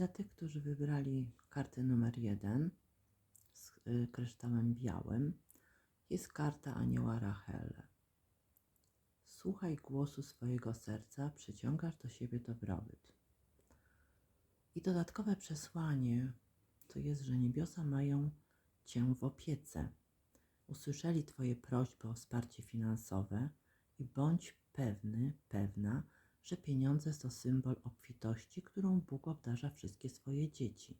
Dla tych, którzy wybrali kartę numer jeden z y, kryształem białym, jest karta anioła Rachel. Słuchaj głosu swojego serca, przyciągasz do siebie dobrobyt. I dodatkowe przesłanie to jest, że niebiosa mają Cię w opiece. Usłyszeli Twoje prośby o wsparcie finansowe i bądź pewny, pewna, że pieniądze to symbol obfitości, którą Bóg obdarza wszystkie swoje dzieci.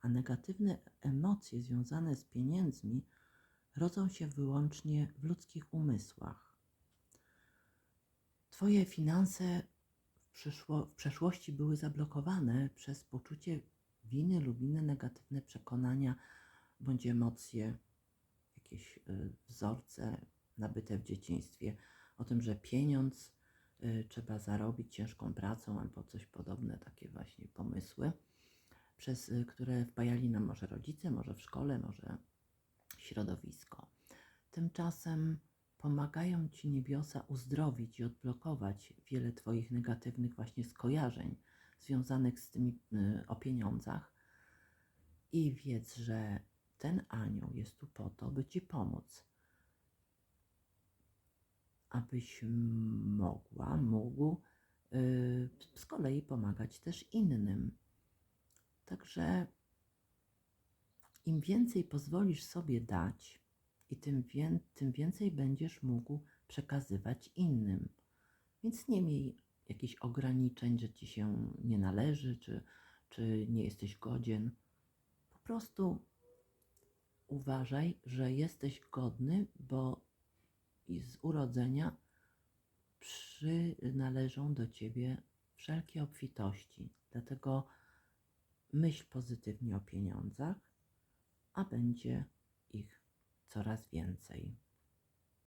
A negatywne emocje związane z pieniędzmi rodzą się wyłącznie w ludzkich umysłach. Twoje finanse w, przyszło, w przeszłości były zablokowane przez poczucie winy lub inne negatywne przekonania bądź emocje, jakieś y, wzorce nabyte w dzieciństwie o tym, że pieniądz trzeba zarobić ciężką pracą albo coś podobne, takie właśnie pomysły, przez y, które wpajali nam może rodzice, może w szkole, może środowisko. Tymczasem pomagają Ci niebiosa uzdrowić i odblokować wiele Twoich negatywnych właśnie skojarzeń związanych z tymi y, o pieniądzach i wiedz, że ten anioł jest tu po to, by Ci pomóc, abyś mogła, mógł y, z kolei pomagać też innym. Także im więcej pozwolisz sobie dać, i tym, wię- tym więcej będziesz mógł przekazywać innym. Więc nie miej jakichś ograniczeń, że ci się nie należy, czy, czy nie jesteś godzien. Po prostu uważaj, że jesteś godny, bo i z urodzenia przynależą do ciebie wszelkie obfitości. Dlatego myśl pozytywnie o pieniądzach, a będzie ich coraz więcej.